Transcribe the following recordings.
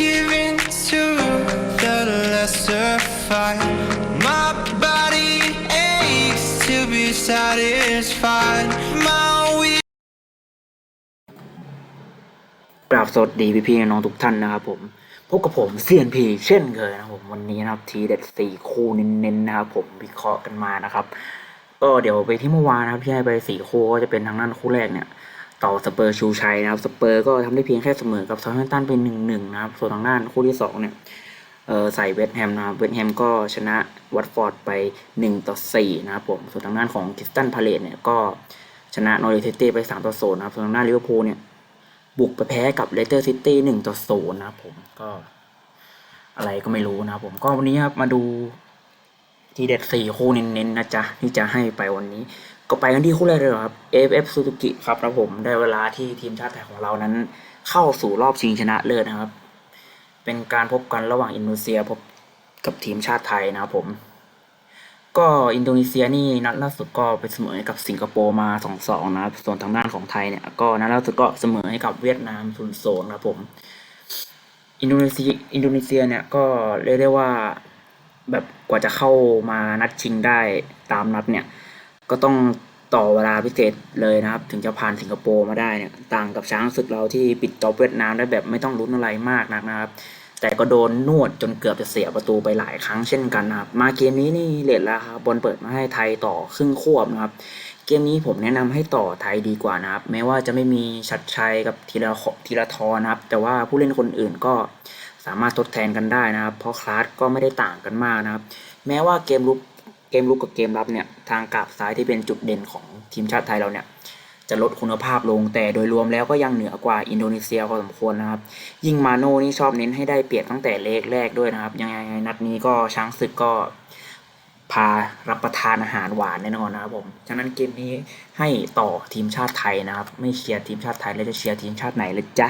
give in to the lesser fight. My body aches to be satisfied. My กราบสวัสดีพี่ๆน้องทุกท่านนะครับผมพบกับผมเซียนพีเช่นเคยนะครับผมวันนี้นะครับทีเด็ดสี่คู่เน้นๆนะครับผมวิเคราะห์กันมานะครับ ก็เดี๋ยวไปที่เมื่อวานนะครับที่ให้ไปสี่คู่ก็จะเป็นทางด้านคู่แรกเนี่ย ต่อสเปอร์ชูชัยนะครับสเปอร์ก็ทำได้เพียงแค่เสมอกับซา u t ตันเป็นหนึ่งหนึ่งนะครับส่วนทางด้านคู่ที่สองเนี่ยเออใส่เวสต์แฮมนะครับเวสต์แฮมก็ชนะวัตฟอร์ดไปหนึ่งต่อสี่นะครับผมส่วนทางด้านของคิสตันพาเลตเนี่ยก็ชนะนอริเทเต้ไปสามต่อศูนย์นะครับส่วนทางด้านลิเวอร์พูลเนี่ยบุกไปแพ้กับเลสเตอร์ซิตี้หนึ่งต่อศูนย์นะครับผมก็อะไรก็ไม่รู้นะครับผมก็วันนี้ครับมาดูทีเด็ดสี่คู่เน้นๆนะจ๊ะที่จะให้ไปวันนี้ ก็ไปกันที่คู่แรกเลยเหรอครับ AFF Suzuki ครับนะผมได้เวลาที่ทีมชาติไทยของเรานั้น เข้าสู่รอบชิงชนะเลิศนะครับ เป็นการพบกันระหว่างอินโดนีเซียพบกับทีมชาติไทยนะครับผม ก็อินโดนีเซียนี่นัดล่าสุดก็ไปเสมอให้กับสิงคโปร์มา2-2นะครับส่วนทางด้านของไทยเนี่ยก็นัดล่าสุดก็เสมอให้กับเวียดนาม0-0นะครับผม อินโดนีเซียอินโดนีเซียเนี่ยก็เรียกได้ว่าแบบกว่าจะเข้ามานัดชิงได้ตามนัดเนี่ย ก็ต้องต่อเวลาพิเศษเลยนะครับ ถึงจะผ่านสิงคโปร์มาได้เนี่ยต่างกับช้างศึกเราที่ปิดจอบเวียดนามได้แบบไม่ต้องลุ้นอะไรมากนักนะครับ แต่ก็โดนนวดจนเกือบจะเสียประตูไปหลายครั้งเช่นกันนะครับ มาเกมนี้นี่เลดแล้วครับบอลเปิดมาให้ไทยต่อครึ่งควบนะครับ เกมนี้ผมแนะนำให้ต่อไทยดีกว่านะครับ แม้ว่าจะไม่มีชัดชัยกับทีละทีละทอนะครับ แต่ว่าผู้เล่นคนอื่นก็สามารถทดแทนกันได้นะครับ เพราะคลาสก็ไม่ได้ต่างกันมากนะครับ แม้ว่าเกมลุก เกมลุกกับเกมรับเนี่ยทางกราบซ้ายที่เป็นจุดเด่นของทีมชาติไทยเราเนี่ยจะลดคุณภาพลงแต่โดยรวมแล้วก็ยังเหนือกว่าอินโดนีเซียพอสมควรนะครับ ยิ่งมาโน่นี่ชอบเน้นให้ได้เปรียบตั้งแต่เลกแรกด้วยนะครับ ยังไงนัดนี้ก็ช้างศึกก็พารับประทานอาหารหวานแน่นอนนะครับผมฉะนั้นเกมนี้ให้ต่อทีมชาติไทยนะครับ ไม่เชียร์ทีมชาติไทยแล้วจะเชียร์ทีมชาติไหนเลยจ๊ะ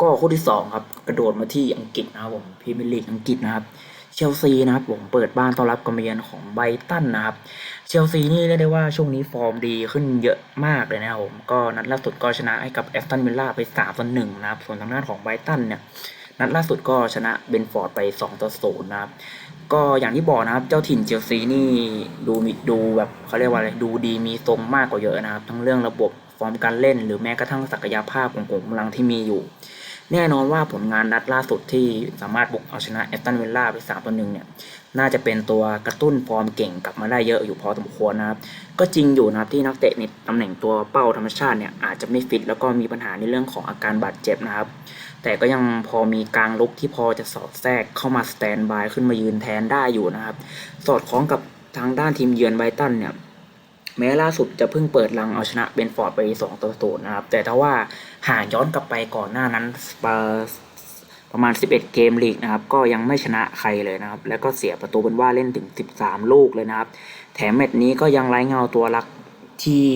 ก็คู่ที่สองครับกระโดดมาที่อังกฤษนะครับผมพรีเมียร์ลีกอังกฤษนะครับ เชลซีนะครับผมเปิดบ้านต้อนรับกรมเยือนของไบตันนะครับเชลซีนี่เรียกได้ว่าช่วงนี้ฟอร์มดีขึ้นเยอะมากเลยนะครับผมก็นัดล่าสุดก็ชนะให้กับแอสตันวิลล่าไป3ต่อ1นะครับส่วนทางด้านของไบตันเนี่ยนัดล่าสุดก็ชนะเบนฟอร์ดไป2ต่อ0นะครับก็อย่างที่บอกนะครับเจ้าถิ่นเชลซีนี่ดูมีดูแบบเขาเรียกว่าอะไรดูดีมีทรงมากกว่าเยอะนะครับ ทั้งเรื่องระบบฟอร์มการเล่น หรือแม้กระทั่งศักยภาพของกลุ่มกำลังที่มีอยู่ แน่นอนว่าผลงานนัดล่าสุดที่สามารถบุกเอาชนะแอตตันวิลล่าไป3ต่อ1เนี่ยน่าจะเป็นตัวกระตุ้นฟอร์มเก่งกลับมาได้เยอะอยู่พอสมควรนะครับ ก็จริงอยู่นะครับที่นักเตะในตำแหน่งตัวเป้าธรรมชาติเนี่ยอาจจะไม่ฟิตแล้วก็มีปัญหาในเรื่องของอาการบาดเจ็บนะครับ แต่ก็ยังพอมีกลางลุกที่พอจะสอดแทรกเข้ามาสแตนบายขึ้นมายืนแทนได้อยู่นะครับ สอดคล้องกับทางด้านทีมเยือนไบตันเนี่ย แม้ล่าสุดจะเพิ่งเปิดรังเอาชนะเบนฟอร์ดไป2ต่อ0นะครับ แต่ถ้าว่าหากย้อนกลับไปก่อนหน้านั้นประมาณ 11 เกมลีกนะครับ ก็ยังไม่ชนะใครเลยนะครับ แล้วก็เสียประตูเป็นว่าเล่นถึง 13 ลูกเลยนะครับ แถมแมตช์นี้ก็ยังไร้เงาตัวรักที่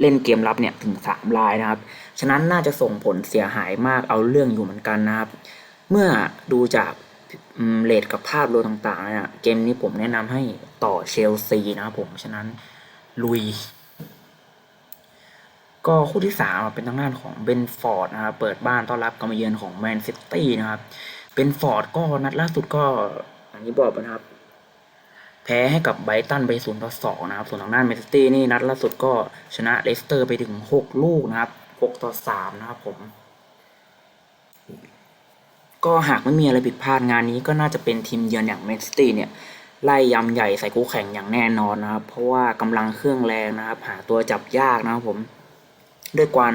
เล่นเกมรับเนี่ยถึง 3 ลายนะครับ ฉะนั้นน่าจะส่งผลเสียหายมากเอาเรื่องอยู่เหมือนกันนะครับ เมื่อดูจากเรทกับภาพรวมต่างๆเนี่ยเกมนี้ผมแนะนำให้ต่อเชลซีนะครับผม ฉะนั้น ลุย ก็คู่ที่สามเป็นทางด้านของเบนฟอร์ดนะครับเปิดบ้านต้อนรับการมาเยือนของแมนซิตี้นะครับเบนฟอร์ดก็นัดล่าสุดก็อย่างที่บอกไปนะครับ แพ้ให้กับไบรตันไป0ต่อ2นะครับ ส่วนทางด้านแมนซิตี้นี่นัดล่าสุดก็ชนะเลสเตอร์ไปถึง6ลูกนะครับ6ต่อ3นะครับผมก็หากไม่มีอะไรผิดพลาดงานนี้ก็น่าจะเป็นทีมเยือนอย่างแมนซิตี้เนี่ย ไล่ยำใหญ่ใส่คู่แข่งอย่างแน่นอนนะครับ เพราะว่ากำลังเครื่องแรงนะครับ หาตัวจับยากนะครับผม ด้วยการ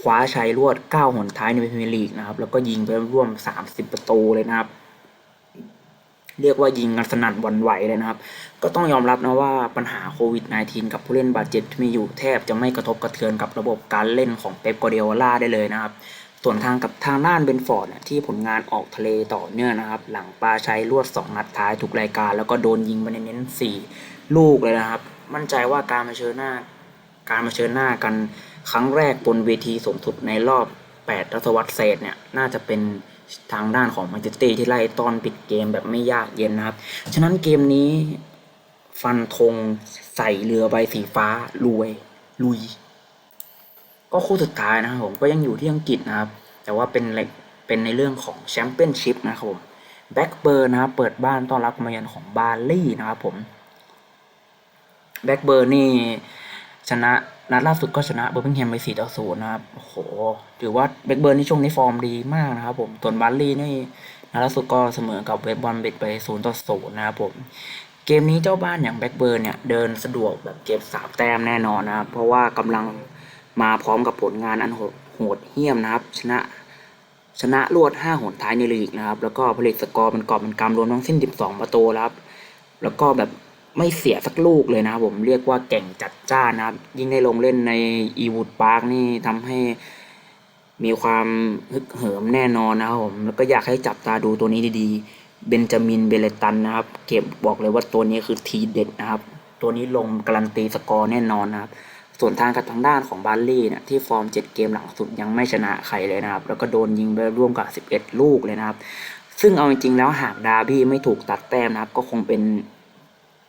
คว้าชัยรวด 9 หนท้ายในพรีเมียร์ลีกนะครับ แล้วก็ยิงไปร่วม 30 ประตูเลยนะครับ เรียกว่ายิงกันสนั่นวันไหวเลยนะครับ ก็ต้องยอมรับนะว่าปัญหาโควิด -19 กับผู้เล่นบาดเจ็บที่มีอยู่แทบจะไม่กระทบกระเทือนกับระบบการเล่นของเป๊ปกวาร์ดิโอลาได้เลยนะครับ ส่วนทางกับทางด้านเบนฟอร์ดเนี่ยที่ผลงานออกทะเลต่อเนื่องนะครับ หลังปาใชัยรวด 2 นัดท้ายทุกรายการ แล้วก็โดนยิงไปเน้น4ลูกเลยนะครับ มั่นใจว่าการมาเชิญหน้า การมาเชิญหน้ากันครั้งแรกบนเวทีสูงสุดในรอบ 8 ทศวรรษเศษเนี่ยน่าจะเป็นทางด้านของแมนเชสเตอร์ที่ไล่ตอนปิดเกมแบบไม่ยากเย็นนะครับ ฉะนั้นเกมนี้ฟันธงใส่เรือใบสีฟ้ารวย ลุย ก็คู่สุดท้ายนะครับผมก็ยังอยู่ที่อังกฤษนะครับ แต่ว่าเป็นเล็กเป็นในเรื่องของแชมเปี้ยนชิพนะครับผมแบ็กเบิร์นนะครับเปิดบ้านต้อนรับมาเยือนของบาร์ลี่นะครับผมแบ็กเบิร์นี่ชนะนัดล่าสุดก็ชนะเบอร์มิงแฮมไป4ต่อ0นะครับโอ้โหถือว่าแบ็กเบิร์นี่ช่วงนี้ฟอร์มดีมากนะครับผมส่วนบาร์ลี่นี่นัดล่าสุดก็เสมอกับเวสต์บอลเบกไป0ต่อ0นะครับผมเกมนี้เจ้าบ้านอย่างแบ็กเบิร์นเนี่ยเดินสะดวกแบบเก็บสามแต้มแน่นอนนะครับเพราะว่ากำลัง มาพร้อมกับผลงานอันโหดเหี้ยมนะครับ ชนะชนะรวด 5 หนท้ายในลีกนะครับ แล้วก็ผลิตสกอร์เป็นกอบเป็นกำรวมทั้งสิ้น 12 ประตูแล้วครับ แล้วก็แบบไม่เสียสักลูกเลยนะครับผมเรียกว่าเก่งจัดจ้านนะครับ ยิ่งได้ลงเล่นในอีวูดพาร์คนี่ทำให้มีความฮึกเหิมแน่นอนนะครับผมแล้วก็อยากให้จับตาดูตัวนี้ดีๆ เบนจามินเบเลตันนะครับ เก็บบอกเลยว่าตัวนี้คือทีเด็ดนะครับ ตัวนี้ลงการันตีสกอร์แน่นอนนะครับ ส่วนทางกับทางด้านของบาร์ลี่เนี่ยที่ฟอร์ม 7 เกมหลังสุดยังไม่ชนะใครเลยนะครับ แล้วก็โดนยิงไปร่วมกับ 11 ลูกเลยนะครับ ซึ่งเอาจริงๆแล้วหากดาร์บี้ไม่ถูกตัดแต้มนะครับ ก็คงเป็น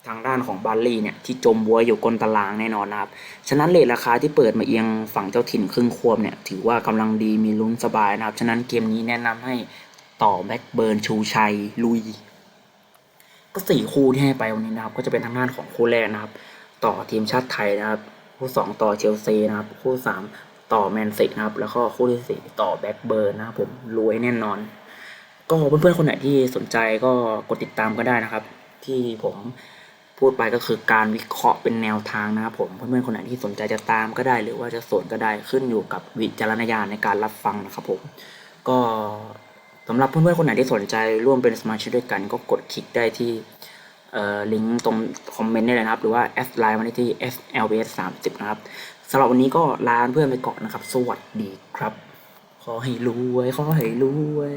ทางด้านของบาร์ลี่เนี่ยที่จมบัวอยู่ก้นตารางแน่นอนนะครับ ฉะนั้นเลทราคาที่เปิดมาเอียงฝั่งเจ้าถิ่นครึ่งควบเนี่ยถือว่ากำลังดีมีลุ้นสบายนะครับ ฉะนั้นเกมนี้แนะนำให้ต่อแบ็กเบิร์นชูชัยลุย ก็สี่คู่ที่ให้ไปวันนี้นะครับ ก็จะเป็นทางด้านของคู่แรกนะครับ ต่อทีมชาติไทยนะครับ คู่สองต่อเชลซีนะครับ คู่สามต่อแมนซีนะครับ แล้วก็คู่ที่สี่ต่อแบ็กเบิร์นนะครับผมรวยแน่นอน ก็เพื่อนๆคนไหนที่สนใจก็กดติดตามก็ได้นะครับ ที่ผมพูดไปก็คือการวิเคราะห์เป็นแนวทางนะครับผมเพื่อนๆคนไหนที่สนใจจะตามก็ได้ หรือว่าจะสนก็ได้ขึ้นอยู่กับวิจารณญาณในการรับฟังนะครับผมก็สำหรับเพื่อนๆคนไหนที่สนใจร่วมเป็นสมาชิกด้วยกัน ก็กดคลิกได้ที่ ลิงก์ตรงคอมเมนต์ได้เลยนะครับ หรือว่าแอดไลน์มาได้ที่ slbs 3 0นะครับสำหรับวันนี้ก็ลาเพื่อนไปก่อนนะครับ สวัสดีครับ ขอให้รวย ขอให้รวย